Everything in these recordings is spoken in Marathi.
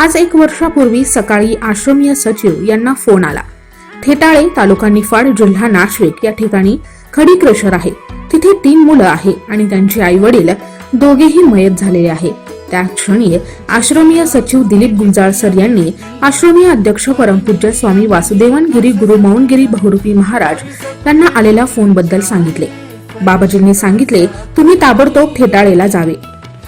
आज एक वर्षापूर्वी सकाळी आश्रमीय सचिव यांना फोन आला. थेटाळे तालुका निफाड जिल्हा नाशिक या ठिकाणी खडी क्रेशर आहे. तिथे तीन मुलं आहे आणि त्यांचे आई वडील दोघेही मयत झालेले आहे. त्या क्षणी आश्रमीय सचिव दिलीप गुंजाळ सर यांनी आश्रमीय अध्यक्ष परमपूज्य स्वामी वासुदेवन गिरी गुरु मौनगिरी बहुरूपी महाराज यांना आलेल्या फोनबद्दल सांगितले. बाबाजींनी सांगितले तुम्ही ताबडतोब थेटाळेला जावे.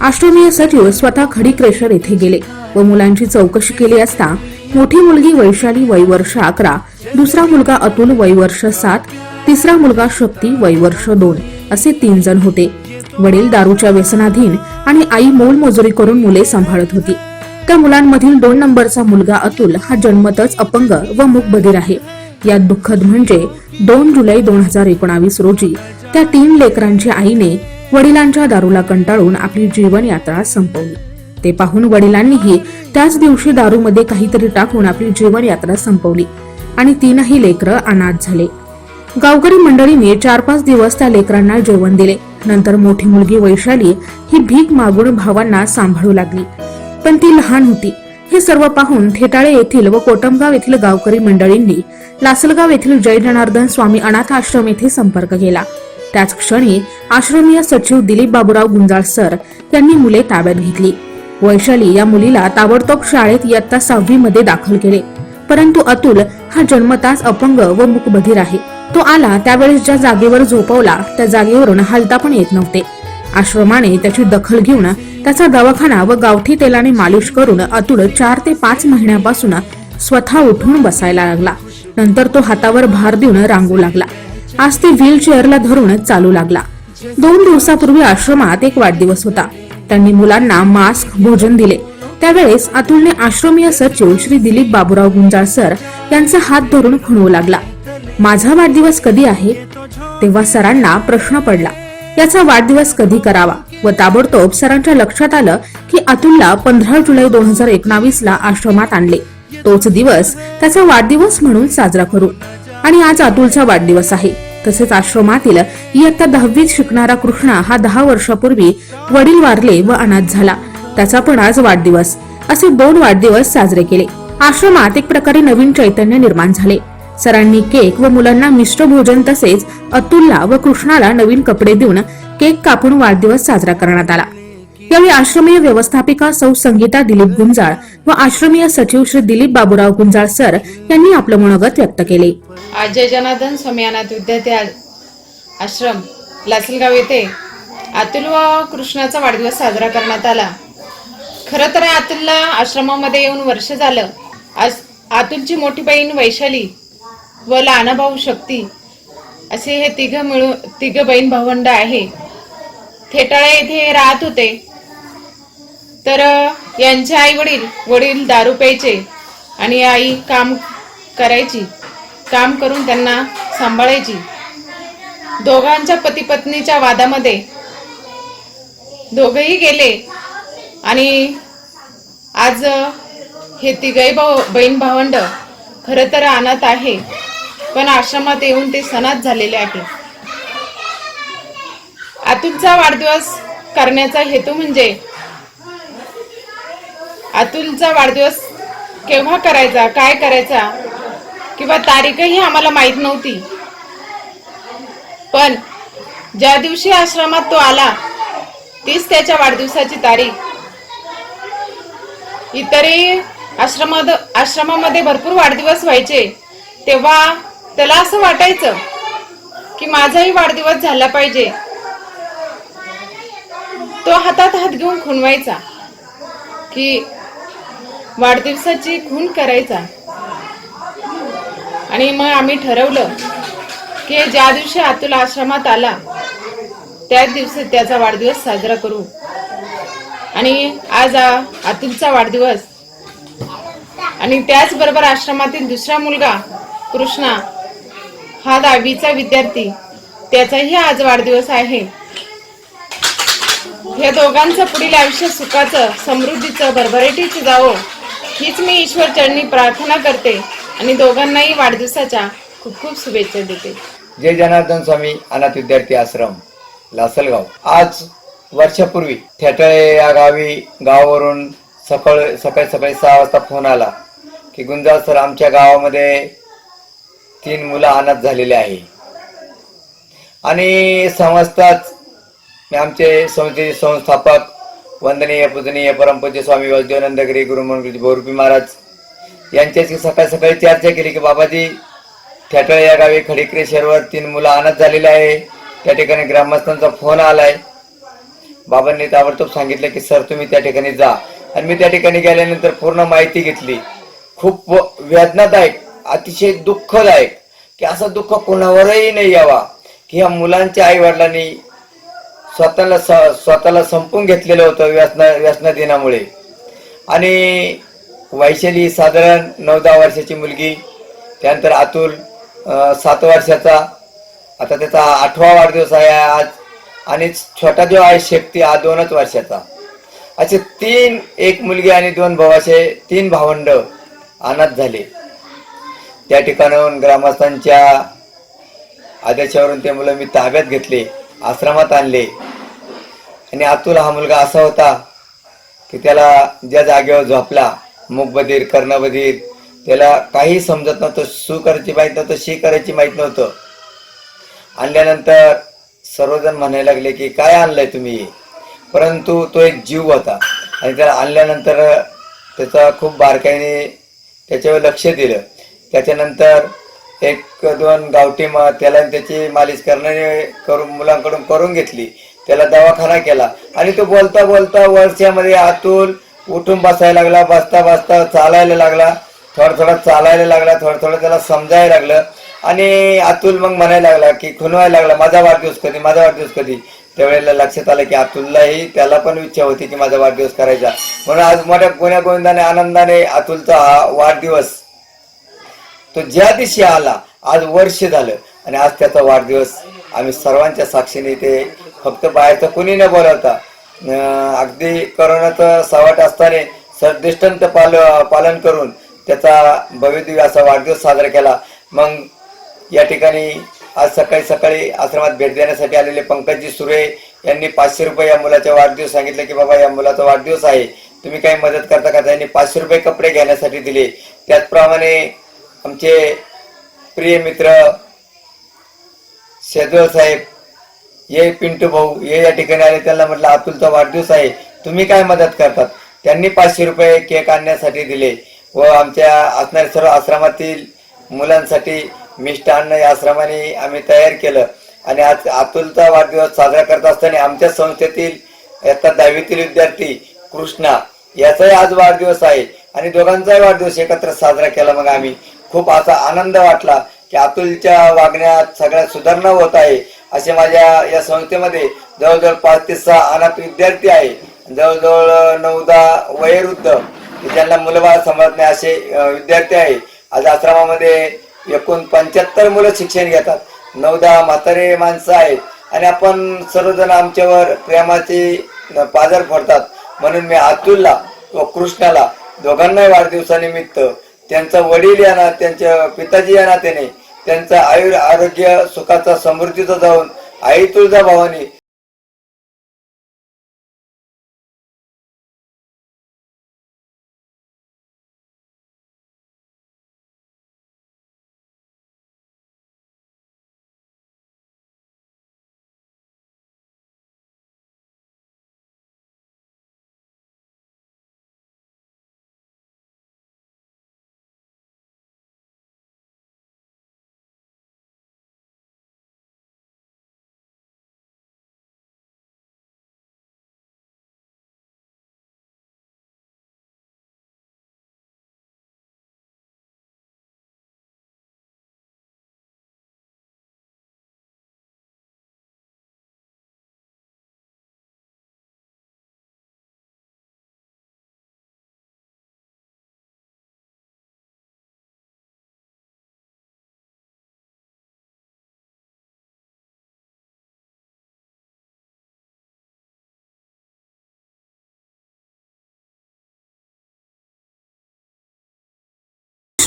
आश्रमीय सचिव स्वतः खडी क्रेशर येथे गेले व मुलांची चौकशी केली असता मोठी मुलगी वैशाली वय वर्ष अकरा दुसरा मुलगा अतुल वय वर्ष सात तिसरा मुलगा शक्ती वय वर्ष दोन असे तीन जण होते. वडील दारूच्या व्यसनाधीन आणि आई मोलमजुरी करून मुले सांभाळत होती. त्या मुलांमधील दोन नंबरचा मुलगा अतुल हा जन्मतच अपंग व मूकबधीर आहे. यात दुःखद म्हणजे दोन जुलै दोन हजार एकोणावीस रोजी त्या तीन लेकरांच्या आईने वडिलांच्या दारूला कंटाळून आपली जीवनयात्रा संपवली. ते पाहून वडिलांनीही त्याच दिवशी दारूमध्ये काहीतरी टाकून आपली जीवनयात्रा संपवली आणि तीनही लेकरं अनाथ झाले. गावकरी मंडळीने चार पाच दिवस त्या लेकरांना जेवण दिले. नंतर मोठी मुलगी वैशाली ही भीक मागून भावांना सांभाळू लागली. पण ती लहान होती. हे सर्व पाहून थेटाळे येथील व कोटमगाव येथील गावकरी मंडळींनी लासलगाव येथील जय जनार्दन स्वामी अनाथ आश्रम येथे संपर्क केला. त्याच क्षणी आश्रमीय सचिव दिलीप बाबूराव गुंजाळ सर यांनी मुले ताब्यात घेतली. वैशाली या मुलीला ताबडतोब शाळेत इयत्ता सहावी मध्ये दाखल केले. परंतु अतुल हा जन्मताच अपंग व मुकबधीर आहे. तो आला त्यावेळेस ज्या जागेवर झोपवला त्या जागेवरून हलता पण येत नव्हते. आश्रमाने त्याची दखल घेऊन त्याचा दवाखाना व गावठी तेलाने मालिश करून अतुल चार ते पाच महिन्यापासून स्वतः उठून बसायला लागला. नंतर तो हातावर भार देऊन रांगू लागला. आज ते व्हील चेअरला धरून चालू लागला. दोन दिवसापूर्वी आश्रमात एक वाढदिवस होता. त्यांनी मुलांना मास्क भोजन दिले. त्यावेळेस अतुलने आश्रमीय सचिव श्री दिलीप बाबूराव गुंजाळ सर यांचा हात धरून खुणवू लागला. माझा वाढदिवस कधी आहे? तेव्हा सरांना प्रश्न पडला. याचा वाढदिवस कधी करावा? व ताबडतोब सरांच्या लक्षात आलं की अतुलला पंधरा जुलै दोन हजार एकोणावीस ला आश्रमात आणले. तोच दिवस त्याचा वाढदिवस म्हणून साजरा करू. आणि आज अतुलचा वाढदिवस आहे. तसेच आश्रमातील इयत्ता दहावीत शिकणारा कृष्णा हा दहा वर्षापूर्वी वडील वारले व अनाथ झाला. त्याचा पण आज वाढदिवस. असे दोन वाढदिवस साजरे केले. आश्रमात एक प्रकारे नवीन चैतन्य निर्माण झाले. सरांनी केक व मुलांना मिश्र भोजन तसेच अतुलला व कृष्णाला नवीन कपडे देऊन केक कापून वाढदिवस साजरा करण्यात आला. यावेळी आश्रमीय व्यवस्थापिका सौ संगीता दिलीप गुंजाळ व आश्रमीय सचिव श्री दिलीप बाबूराव गुंजाळ सर यांनी आपलं मनोगत व्यक्त केले. आज जनार्दन स्वामी अनाथ विद्यार्थी आश्रम लासलगाव येथे अतुल व कृष्णाचा वाढदिवस साजरा करण्यात आला. खरं तर अतुलला आश्रमामध्ये येऊन वर्ष झालं. आज अतुलची मोठी बहीण वैशाली व लहाना भाऊ शक्ती असे हे तिघ मिळून तिघ बहीण भावंड आहे. थेटाळे येथे राहत होते. तर यांचे आई वडील वडील दारू प्यायचे आणि आई काम करायची काम करून त्यांना सांभाळायची. दोघांच्या पती पत्नीच्या वादामध्ये दोघही गेले आणि आज हे तिघही भाऊ बहीण भावंड खरं तर अनाथ आहे पण आश्रमात येऊन ते सणात झालेले आहे. आतूनचा वाढदिवस करण्याचा हेतू म्हणजे अतुलचा वाढदिवस केव्हा करायचा काय करायचा? किंवा तारीखही आम्हाला माहीत नव्हती. पण ज्या दिवशी आश्रमात तो आला तीच त्याच्या वाढदिवसाची तारीख. इतरही आश्रमात आश्रमामध्ये भरपूर वाढदिवस व्हायचे. तेव्हा त्याला असं वाटायचं की माझाही वाढदिवस झाला पाहिजे. तो हातात हात घेऊन खुणवायचा की वाढदिवसाची खून करायचा. आणि मग आम्ही ठरवलं की ज्या दिवशी अतुल आश्रमात आला त्याच दिवशी त्याचा वाढदिवस साजरा करू. आणि आज अतुलचा वाढदिवस. आणि त्याचबरोबर आश्रमातील दुसरा मुलगा कृष्णा हा दहावीचा विद्यार्थी त्याचाही आज वाढदिवस आहे. या दोघांचं पुढील आयुष्य सुखाचं समृद्धीचं भरभराटीचं जावं. हीच मी ईश्वर चरणी प्रार्थना करते आणि दोघांनाही वाढदिवसाच्या खूप खूप शुभेच्छा देते. जय जनार्दन स्वामी अनाथ विद्यार्थी आश्रम लासलगाव. आज वर्षापूर्वी ठेटळे या गावी गावावरून सकाळ सकाळी सकाळी सहा वाजता फोन आला की गुंजाळ सर आमच्या गावामध्ये तीन मुलं अनाथ झालेले आहे. आणि समजताच आमचे संस्थेचे संस्थापक वंदनीय पूजनीय परमपूज्य स्वामी वासुदेवानंद गिरी गुरुमंगुजी भोरपी महाराज यांच्याशी सकाळी सकाळी चर्चा केली की बाबाजी थेटळ या गावी खडीक्रेश्वरवर तीन मुलं अनाथ झालेले आहे. त्या ठिकाणी ग्रामस्थांचा फोन आलाय. बाबांनी ताबडतोब सांगितलं की सर तुम्ही त्या ठिकाणी जा. आणि मी त्या ठिकाणी गेल्यानंतर पूर्ण माहिती घेतली. खूप व- वेदनादायक अतिशय दुःखदायक की असं दुःख कोणावरही नाही यावा की ह्या मुलांच्या आई वडिलांनी स्वतःला स- स्वतःला संपून घेतलेलं होतं व्यसन व्यसन दिनामुळे. आणि वैशाली साधारण नऊ दहा वर्षाची मुलगी त्यानंतर अतुल सात वर्षाचा. आता त्याचा आठवा वाढदिवस आहे आज. आणि छोटा जो आहे शेक्ती हा दोनच वर्षाचा. असे तीन एक मुलगी आणि दोन भावाचे तीन भावंड अनाथ झाले. त्या ठिकाणाहून ग्रामस्थांच्या आदेशावरून ते मुलं मी ताब्यात घेतले आश्रमात आणले. आणि अतुल हा मुलगा असा होता की त्याला ज्या जागेवर झोपला मुखबधीर कर्णबधीर त्याला काही समजत नव्हतं सु करायची माहीत नव्हतं शी करायची माहीत नव्हतं. आणल्यानंतर सर्वजण म्हणायला लागले की काय आणलंय तुम्ही? परंतु तो एक जीव होता. आणि त्याला आणल्यानंतर त्याचा खूप बारकाईने त्याच्यावर लक्ष दिलं. त्याच्यानंतर एक दोन गावठी मग त्याला त्याची मालिश करणारे करून मुलांकडून करून घेतली. त्याला दवाखाना केला. आणि तो बोलता बोलता वर्षामध्ये आतून उठून बसायला लागला बसता बसता चालायला लागला थोडा थोडा चालायला लागला थोडं थोडं त्याला समजायला लागलं. आणि अतुल मग म्हणायला लागला की खुनवायला लागला माझा वाढदिवस कधी माझा वाढदिवस कधी? त्यावेळेला लक्षात आलं की अतुललाही त्याला पण इच्छा होती की माझा वाढदिवस करायचा. म्हणून आज मोठ्या गुण्या गोविंदाने आनंदाने अतुलचा हा वाढदिवस तो ज्या दिवशी आला आज वर्ष झालं. आणि आज त्याचा वाढदिवस आम्ही सर्वांच्या साक्षीने ते फक्त बाहेरचं कुणी न बोलवता अगदी करोनाचं सावट असताना सरदिष्टांत पाल पालन करून त्याचा भव्यदिव्य असा वाढदिवस साजरा केला. मग या ठिकाणी आज सकाळी सकाळी आश्रमात भेट देण्यासाठी आलेले पंकजजी सुरे यांनी पाचशे रुपये या मुलाचा वाढदिवस सांगितलं की बाबा या मुलाचा वाढदिवस आहे. तुम्ही काही मदत करता का? त्यांनी पाचशे रुपये कपडे घेण्यासाठी दिले. त्याचप्रमाणे आमचे प्रिय मित्र शेजवळ साहेब ये पिंटू भाऊ ये या ठिकाणी आले त्यांना म्हटलं अतुलचा वाढदिवस आहे. तुम्ही काय मदत करतात? त्यांनी पाचशे रुपये केक आणण्यासाठी दिले व आमच्या असणाऱ्या सर्व आश्रमातील मुलांसाठी मिष्टान्न या आश्रमाने आम्ही तयार केलं. आणि आज अतुलचा वाढदिवस साजरा करत असताना आमच्या संस्थेतील आता दहावीतील विद्यार्थी कृष्णा याचाही आज वाढदिवस आहे. आणि दोघांचाही वाढदिवस एकत्र साजरा केला मग आम्ही. खूप असा आनंद वाटला. की अतुलच्या वागण्यात सगळ्यात सुधारणा होत आहे. असे माझ्या या संस्थेमध्ये जवळजवळ पाच ते सहा अनाथ विद्यार्थी आहे. जवळजवळ नऊ दहा वयोवृद्ध ज्यांना मुलंबाळ समजत नाही असे विद्यार्थी आहे. आज आश्रमामध्ये एकूण पंच्याहत्तर मुलं शिक्षण घेतात. नऊ दहा म्हातारे माणसं आहेत. आणि आपण सर्वजण आमच्यावर प्रेमाची पाजर फोडतात. म्हणून मी अतुलला व कृष्णाला दोघांनाही वाढदिवसानिमित्त त्यांचा वडील या ना त्यांच्या पिताजी या नात्याने त्यांचा आयुर आरोग्य सुखाचा समृद्धीचा जाऊन आई तुळजा भावानी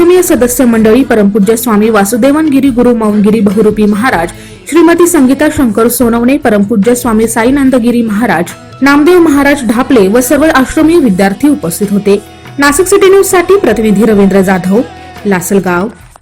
आश्रमीय सदस्य मंडळी परमपूज्य स्वामी वासुदेवनगिरी गुरु मौनगिरी बहुरूपी महाराज श्रीमती संगीता शंकर सोनवणे परमपूज्य स्वामी साईनंदगिरी महाराज नामदेव महाराज ढापले व सर्व आश्रमीय विद्यार्थी उपस्थित होते. नाशिक सिटी न्यूजसाठी प्रतिनिधी रवींद्र जाधव लासलगाव.